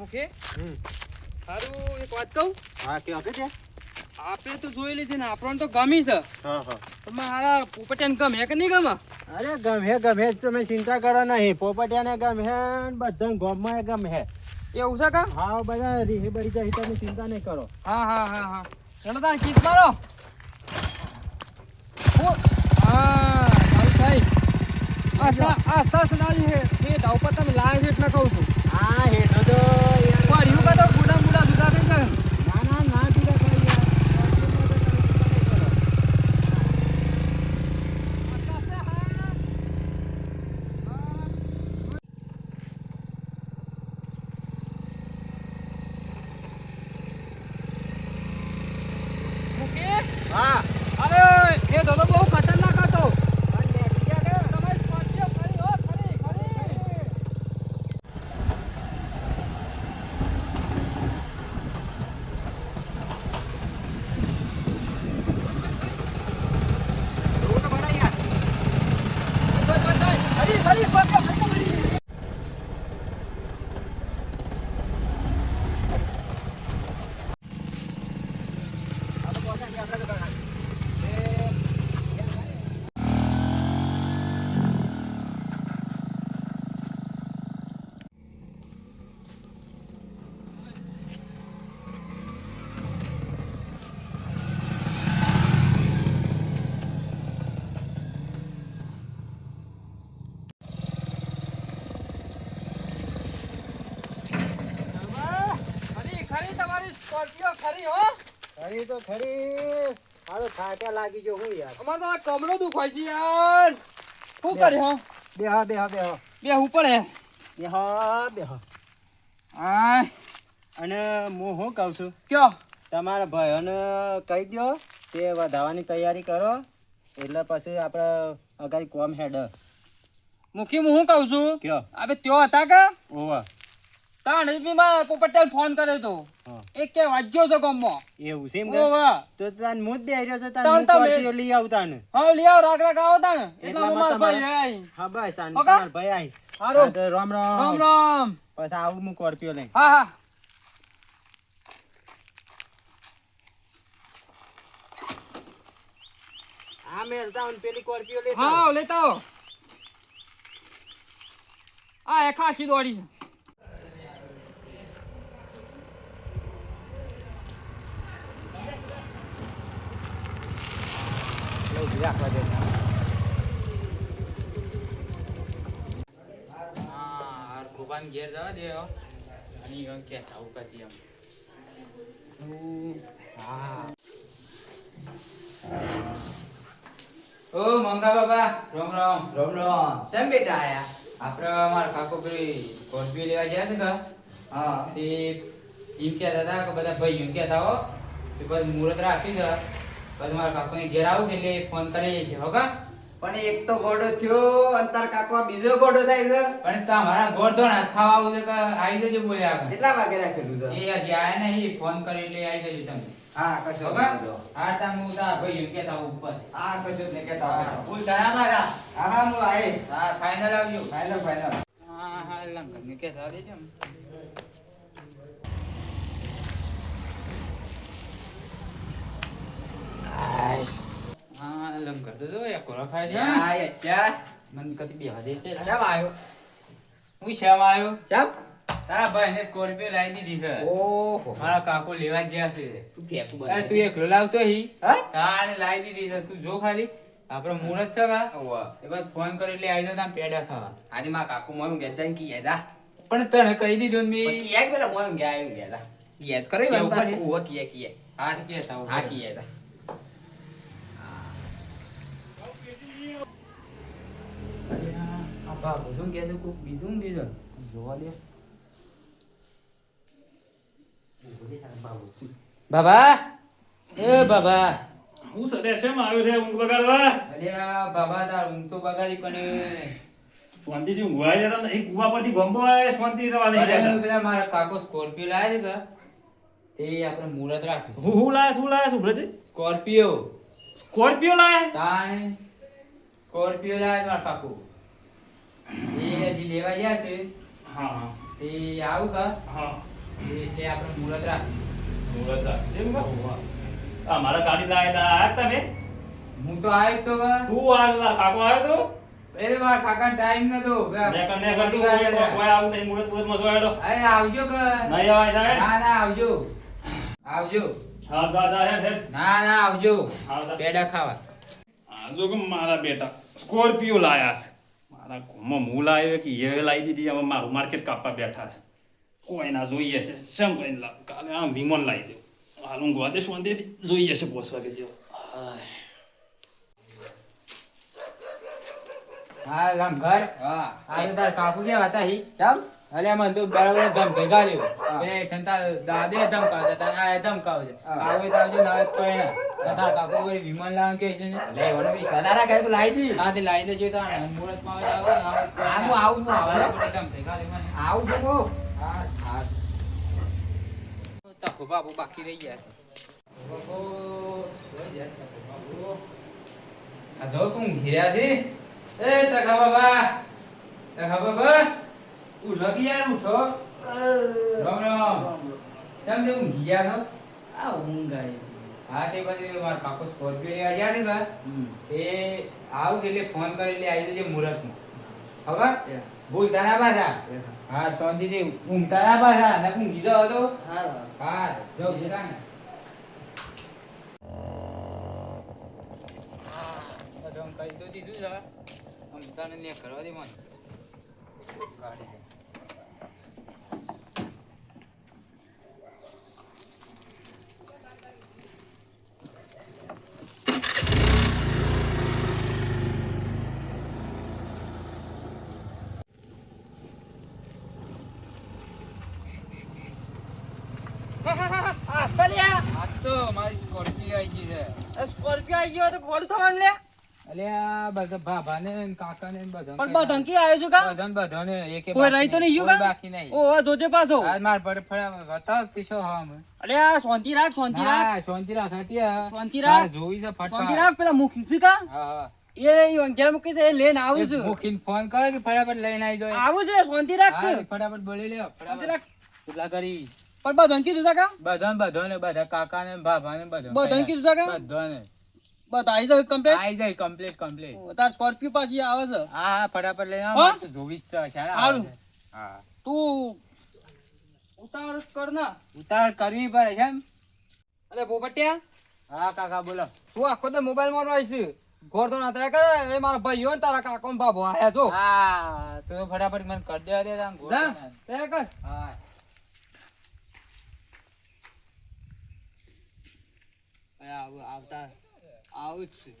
મુખે સારું એક વાત કહું? હા કે હકે છે? આપણે તો જોઈ લીધી ને આપણને તો ગમી છે. હા હા. પણ મારા પોપટિયાને ગમે કે નહીં ગમે? અરે ગમે ગમે તમે ચિંતા કરો નહીં. પોપટિયાને ગમે બધા ગમે ગમે. એવું છે કા? હા બધા રીહે બરી જાય તમે ચિંતા નહીં કરો. હા હા હા હા. ચલો તાર કીક મારો હા. ભાઈ. આસ્તા આસ્તા સલાજી હે. એ દાવ પર તમે લાય છે એટલે કહું છું. હા હેઠો તો યાર ગુડા ગુડા દુધા થઈ ગયા ના ના ના પીડા ખાઈ યાર હા અરે એ દાદો બહુ ખતરનાક હતો તમારી સ્કોર્પિયો ખરી હો ખરી ખરી ખરી ખરી સ્કોર્પિયો ખરી ખરી ખરી તમારી સ્કોર્પિયો ખરી હો ખરી તો ખરી તો થાક્યા લાગી જો હું યાર. અમાર તો આ કમરો દુખાય છે યાર. શું કરે હો? બેહા બેહા બેહો બે ઉપર હે બેહો બેહા આ અને હું શું કહું છું? કયો? તમારા ભાઈઓને કહી દો તે વધારવાની તૈયારી કરો. એટલે પછી આપણે અગાડી કોમ હેડ. મુખી હું શું કહું છું? કયો? અબે ત્યો હતા કે? ઓવા. તાણ બી માં ફોન કર્યો તો. હા. કે વાજ્યો છે ગામમાં. એવું છે એમ તો તાન હું જ બેહી છે તાન? તાન હું તમે- કોર્ટીઓ લઈ આવતા ને? હા લઈ આવ રાગ રાગ આવો તાણ. એટલા એટલામાં ભાઈ આઈ. હા બસ તાન ઓકા? ભાઈ આઈ. હારું. રામ રામ. રામ રામ. પછી આવું હું કોર્પિયો લઈ હા હા. આ મેલતા હું પેલી કોર્પિયો લેતા. હા લેતા. આ એ ખાસી દોડી છે. ઓ મંગા બાબા રામ રામ રામ રામ કેમ બેટા આયા આપણે મારા કાકો પેલી કોસ્બી લેવા ગયા છે કે હા તે એમ કહેતા હતા કે બધા ભાઈઓ કહેતા હો તે બસ મુહૂર્ત રાખી છે પછી મારા કાકોને ઘેર આવું એટલે ફોન કરીએ છીએ હોકા પણ એક તો ગોડો થયો અંતર કાકો બીજો ગોડો થાય છે. પણ તા મારા તો ના ખાવા આવું છે કે આવી જજો બોલ્યા આપણે કેટલા વાગે રાખેલું છે? એ હજી આયા નહીં ફોન કરી એટલે આવી જજો તમે. હા કશો હોકા. હા તા હું તા ભાઈ કહેતા હોઉં ઉપર. હા કશો ને કેતા. ફૂલ ધરા મારા. હા હા હું આય હા ફાઇનલ આવજો. ફાઇનલ ફાઇનલ હા હા લંગ ને કહેતા દેજો ને. હા લંકન તો જો એક કોરો ખાય છે. હા યચ્ચા મન કદી બેહવા દે છે કેમ આવ્યો? હું શેમ આવ્યો? ચમ તારા ભાઈને સ્કોર્પિયો લાવી દીધી છે. ઓહો. મારા કાકો લેવા જ ગયા છે. તું ફેંકું અરે તું એકલો લાવતો હી. હા? તાણે લાવી દીધી છે. તું જો ખાલી. આપણો મુહૂર્ત છે કા? ઓવા એ બસ ફોન કરી એટલે આવી જતા પેડા ખાવા. આજે મા કાકુ મોમ કે તા કી યાદા પણ તને કહી દીધું ને મેં. કી પેલા મોમ ગયા આવ્યું ગયા તા યાદ કરે ઉપર? ઓવા કી કી હા કહેતા હું હા કી યાદા બાબુ શું કહેતો કોક બીજું ને બીજું જોવા દે બાબા એ બાબા હું સદેશ શેમ આવ્યો છે ઊંઘ બગાડવા અરે આ બાબા તાર ઊંઘ તો બગાડી પણ શાંતિથી ઊંઘવાય જરા નહીં કુવા પરથી ગોંબો શાંતિ રહેવા નહીં અરે પેલા મારા કાકો સ્કોર્પિયો લાવ્યા છે કે તે આપણે મુહૂર્ત રાખ્યું હું હું લાયા શું લાયા છે સ્કોર્પિયો સ્કોર્પિયો લાયા તાણે સ્કોર્પિયો લાવ્યા મારા કાકો એ હજી લેવા ગયા છે. હા હા. તે આવું કા? હા. એટલે આપણે મુહૂર્ત રાખી મુહૂર્ત રાખી છે એમ કહો? આ મારા ગાડી લાયા તા આયા તમે? હું તો આવ્યો તો કે. તું આ કાકો આવ્યો તો? એ મારા કાકાને ટાઈમ નતો નેકર નેકર તું કોઈ કોઈ- આવું નહીં. મુહૂર્ત મુહૂર્તમાં જોયાડો અરે આવજો કે. નહીં આવાય તારે? ના ના આવજો. આવજો. હા હેડ હેડ. ના ના આવજો. હા. પેડા ખાવા. આ જો કે મારા બેટા સ્કોર્પિયો લાયા છે. ઘરમાં મૂલ લાવ્યો કે એ લાવી દીધી હવે મારું માર્કેટ કાપવા બેઠા છે. કોઈ ના જોઈએ છે. શેમ કઈ કાલે આમ વિમોન લાવી દઉં. હાલ હું ગવા દે શાંતિથી જોઈએ છે પોસ વાગે જેવો. હા હા. આ તો તાર કાકુ કેવા હતા હી? ચમ અલ્યા મને તો બરાબર ધમ ભેગા લ્યો સંતા દાદે ધમકાવતા આ ધમકાવજે છે. તો આવજો ના કોઈ ના. તો તાર કાકુ વળી વિમાન લાવવાનું કહે છે લે વડે બી સદારા કરે તો લાવી દી. હા તે લાવી દેજો તો આ માં આવે ના હોય તો કોઈ હા, ના. હું આવું, હું આવું. બરાબર ભેગા લ્યો આવું છું હું હા. હા તખો બાબુ બાકી રહી ગયા છે. બાબુ જાય તખો બાબુ આ જો કોણ ઘેર્યા છે? એ તખા બાબા. તખા બાબા. ઉઠો કે યાર ઉઠો. રામ રામ. કેમ તે ઊંઘી ગયા છો? આ ઊંઘ આવી. હા તે પછી મારા પાકો સ્કોર્પિયો લેવા ગયા છે બા એ આવું એટલે ફોન કરી એટલે આવી જજે મુહૂર્તમાં ખબર? ભૂલતા ના પાછા. હા શાંતિથી ઊંઘતા ના પાછા. ને ઊંઘી જાઓ તો. હા. હા જો જરા ને. કહી તો દીધું છે. આમ તને ને કરવા દે મને ગાડી છે. આ તો મારી સ્કોર્પિયો આવી ગઈ છે સ્કોર્પિયો આવી ગયો તો ઘોડું થવાનું લે અલ્યા બધા ભાભાને ને કાકાને ને બધાને પણ બા ધમકી આવ્યો છું કા બધાને બધાને એકે કોઈ બાકી રહી તો નહીં કોઈ ગયું કા બાકી નહીં ઓ જોજે પાછો આજ માર પર ફળા બતાવ કે શું હા અમે અરે આ શાંતિ રાખ શાંતિ રાખ. શાંતિ રાખ શાંતિ રાખ. જોવી છે શાંતિ રાખ પેલા મુખી કા? એ ઈ મૂકી છે લઈને આવું છું. મૂકીને ફોન કરો કે ફટાફટ લઈને આવી જાય આવું છે શાંતિ રાખ. ફટાફટ બોલી શાંતિ ફટાફટ. રાખ. કરી. પણ બધાને કીધું તા કા? બધાને બધાને બધા કાકાને ભાભાને બધાને. બધાને કીધું તા કા? બધાને. બધા આવી જાય કમ્પ્લીટ આવી જાય કમ્પ્લીટ કમ્પ્લીટ તાર સ્કોર્પિયો પાછી આવે છે. હા હા ફટાફટ લઈ આવ? જોવી જ છે સારું. હા. તું ઉતાવળ કર ના. ઉતાવળ કરવી પડે છે એમ. અરે પોપટિયા. હા કાકા બોલો. તું આખો તો મોબાઈલમાં રહીશ. ઘોર તો ના થાય કરે. એ મારા ભાઈઓ ને તારા કાકો ને બાબો. આયા જો. હા તો ફટાફટ મને કરી દેવા દે તાન ઘોર કર. હા અરે આવ- આવતા આવું જ છે.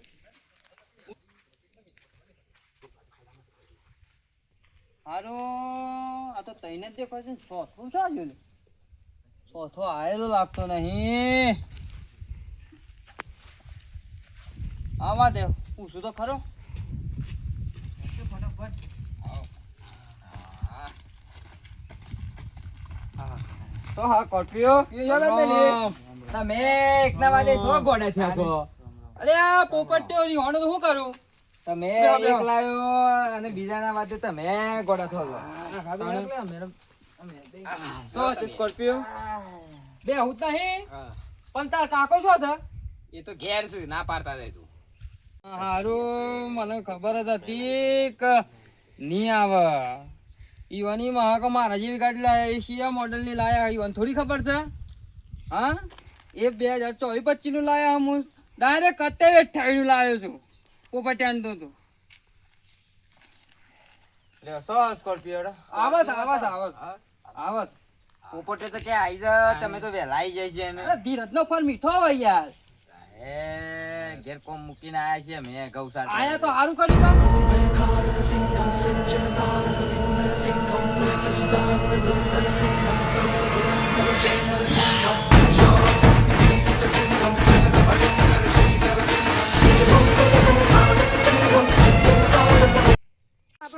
હારો આ તો તઈને જ દેખાય છે ચોથો શું આવ્યો ને ચોથો આવેલો લાગતો નહીં. આવા દે પૂછું તો ખરો. તો હા પેલી. તમે એકના વાદે સો ગોડા થયા છો. અરે આ પોપટ્યો ની હોણે શું કરું? તમે. એક લાવ્યો અને બીજાના વાદે તમે ગોડા થયો સો તે સ્કોર્પિયો? બે હું નહીં. પણ તાર કાકો શું છે એ તો ઘેર છે ના પાડતા જાય તું. હારું મને ખબર જ હતી કે નહીં આવે. ઈવાની માં કે મારા જેવી ગાડી લાયા એશિયા મોડલની લાયા ઈવન થોડી ખબર છે? હા? એ બે હજાર ચોવીસ પચીસનું લાયા હું. ડાયરેક્ટ અત્યારે અઠાવી નું લાવ્યો છું. પોપટિયાન તો તું. સ્કોર્પિયો આવસ આવસ આવસ આવસ પોપટે તો કે આઈ જા તમે તો વહેલા જાય છે ધીરજ નો ફળ મીઠો હોય યાર. એ ઘેર કોમ મૂકીને આયા છે મેં ગૌશાળ આયા તો સારું કર્યું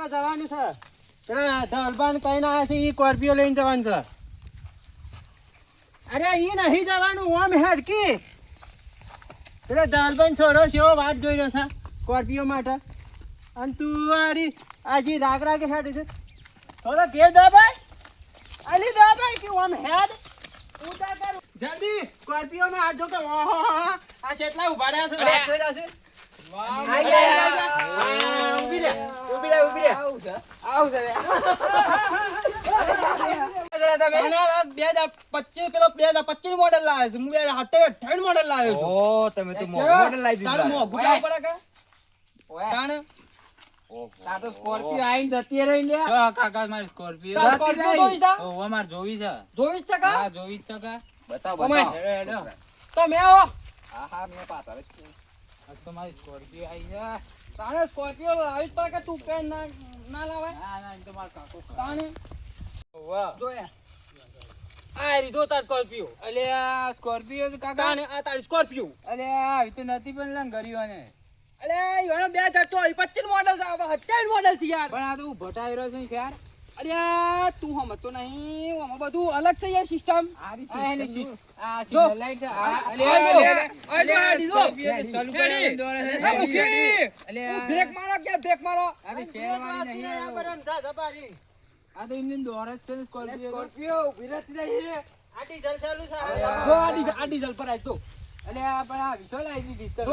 આપણે જવાનું છે. પેલા ધલબાન કહીને આવ્યા છે એ સ્કોર્પિયો લઈને જવાનું છે. અરે એ નહીં જવાનું ઓમ હેડકી. પેલા ધલબાન છોડો છે એવો વાટ જોઈ રહ્યો છે કોર્પિયો માટે. અને તું આજે રાગ રાગે હેડે છે. થોડો ઘેર દા અલી દાદા કે ઓમ હેડ. ઉતા કર. જલ્દી સ્કોર્પિયો માં આજો કે ઓહો આ કેટલા ઊભા રહ્યા છે. જોવી છે બતાવો તો મેં હા હા મેં છે આજ તો મારી સ્કોર્પિયો આવી છે. તાણે સ્કોર્પિયો લાવી પડે કે તું કે ના ના લાવાય? ના ના એમ તો મારો કાકો. તાણે? વાહ. જોયા. આ રીધો તાર સ્કોર્પિયો. અલે આ સ્કોર્પિયો તો કાકા. ને આ તારી સ્કોર્પિયો. અલે આવી તો નથી પણ લંગર્યો ને. અલે હજાર ચોવીસ પચીસ મોડલ છે હવે સત્યાવીસ મોડેલ છે યાર. પણ આ તો ઊભો રહ્યો છે યાર અરે તું હમતો નહીં આમાં બધું અલગ છે યાર સિસ્ટમ આ. સિગ્નલ લાઈટ છે બ્રેક મારો કે બ્રેક મારો અરે શેરવાની નહીં આ આવ્યો. પર આમ જા. આ તો એમને દોડે જ છે સ્કોર્પિયો સ્કોર્પિયો વિરત નહીં રે. આ ડીઝલ ચાલુ છે આ ડીઝલ પર આજ તો અલે આ પણ આ વિશો લાવી દીધી તમે.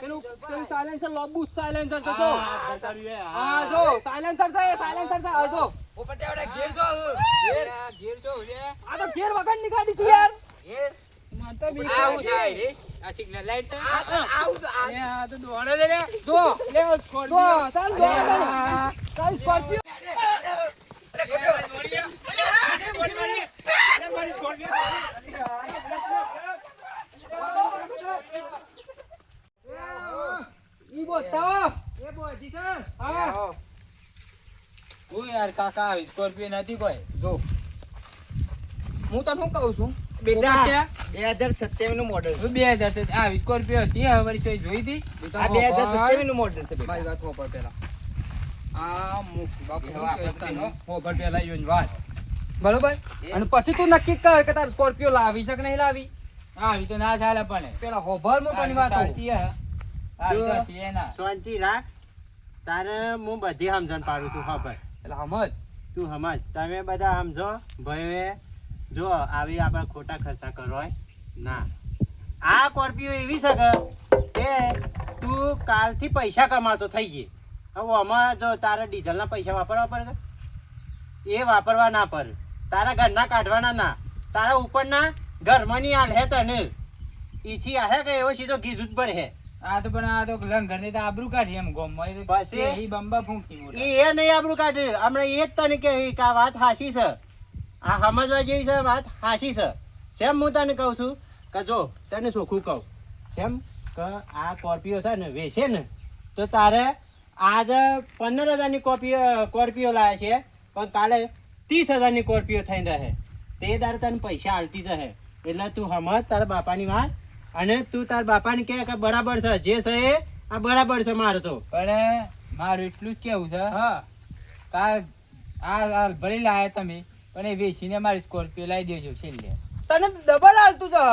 પેલું પેલું સાયલેન્સર લોબુ સાયલેન્સર છે જો. આ ચાલુ છે, હા. હા જો. સાયલેન્સર છે સાયલેન્સર છે. આ જો. અલે આ ઘેર જો લે. આ તો ગેર વગરની છે યાર. મને તો બીક લાગે. છે. આ સિગ્નલ લાઈટ છે અલે આ તો દોડે લે. જો. લે, આ જો ચાલ જો ચાલ સ્કોર્પિયો એ બોજી. હા. હું યાર કાકા આવી સ્કોર્પિયો નથી કોઈ. જો. હું તને શું કહું છું? બેટા બે હજાર સત્યાવીસનું મોડલ બે હજાર આ સ્કોર્પિયો હતી હવે વળી જોઈ હતી. આ બે હજાર સત્યાવીસનું મોડલ છે. મારી વાત હોપર પેલા આ કહેતા હોપર પેલા યોન વાત બરોબર? અને પછી તું નક્કી કર કે તારે સ્કોર્પિયો લાવી છે કે નહીં લાવી? આવી તો ના ચાલે પણ પેલા હોભરમાં પણ વાત હોઉં. શાંતિ રાખ. તારે હું બધી સમજણ પાડું છું ખબર. એટલે સમજ? તું સમજ. તમે બધા સમજો ભાઈ જો આવી આપણે ખોટા ખર્ચા કરો હોય ના. આ કોર્પિયો એવી શકે કે તું કાલથી પૈસા કમાતો થઈ જઈ હવે આમાં જો તારે ડીઝલના પૈસા વાપરવા પડે? એ વાપરવા ના પડે. તારા ઘરના કાઢવાના ના. તારા ઉપરના ઘરમાં નહીં આલ હે તને. ઈચ્છી આહે કે એવો સીધો કીધું જ પર હે. આ તો પણ આ તો લંગરની તો આબરૂ કાઢી એમ ગોમમાં. એ એ બંબા ફૂંકી મોટા. એ નહીં આબરૂ કાઢી. હમણાં એ જ તને કે આ વાત હાસી છે. આ સમજવા જેવી છે વાત હાસી છે. સેમ હું તને કહું છું? કે જો તને સોખું કહું. સેમ કે આ કોર્પિયો છે ને વેચે ને તો તારે આજ પંદર હજારની કોપીઓ કોર્પિયો લાવે છે પણ કાલે ત્રીસ હજારની કોર્પિયો થઈને રહે. તે તારે તને પૈસા હાલતી જશે એટલે તું સમજ તારા બાપાની વાત અને તું તાર બાપાને કહે કે બરાબર છે જે છે એ આ બરાબર છે મારે તો. પણ મારું એટલું જ કેવું છે હા. કા આ આ ભલે લાયા તમે પણ એ વેચીને મારી સ્કોર્પિયો લાવી દેજો છેલ્લે. તને ડબલ હાલતું છે.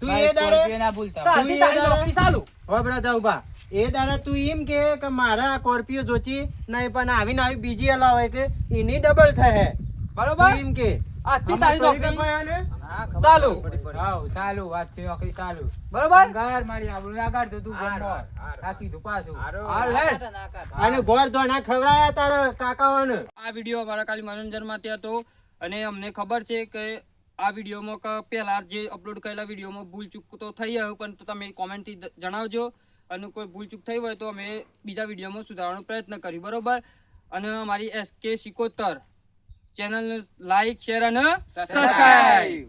તું એ દાડે- ના ભૂલતા તારથી તારી નોકરી ચાલુ. હોબળા જાવ બા એ દાડા તું એમ કે કે મારા સ્કોર્પિયો જોચી નહીં પણ આવીને આવી બીજી હલાવે કે એની ડબલ થાય બરોબર? એમ કે. આજથી તારી નોકરી. ચાલુ. હાઉ, ચાલુ આજથી નોકરી ચાલુ. બરોબર? ઘર મારી આબરૂ ના કાઢતો તું ગમો રાખી કીધું પાછું. હાલ હે અને કાઢ. અને ના ખવડાયા તારા કાકાઓને. આ વીડિયો અમારા કાલી મનોરંજન માટે હતો અને અમને ખબર છે કે આ વિડીયોમાં પહેલા જે અપલોડ કરેલા વિડીયોમાં ભૂલ ચૂક તો થઈ હોય પણ તમે કોમેન્ટથી જણાવજો. અને કોઈ ભૂલ ચૂક થઈ હોય તો અમે બીજા વિડીયોમાં સુધારવાનો પ્રયત્ન કરીએ બરોબર? અને અમારી એસ કે સિકોતર ચેનલને લાઈક શેર અને સબસ્ક્રાઈબ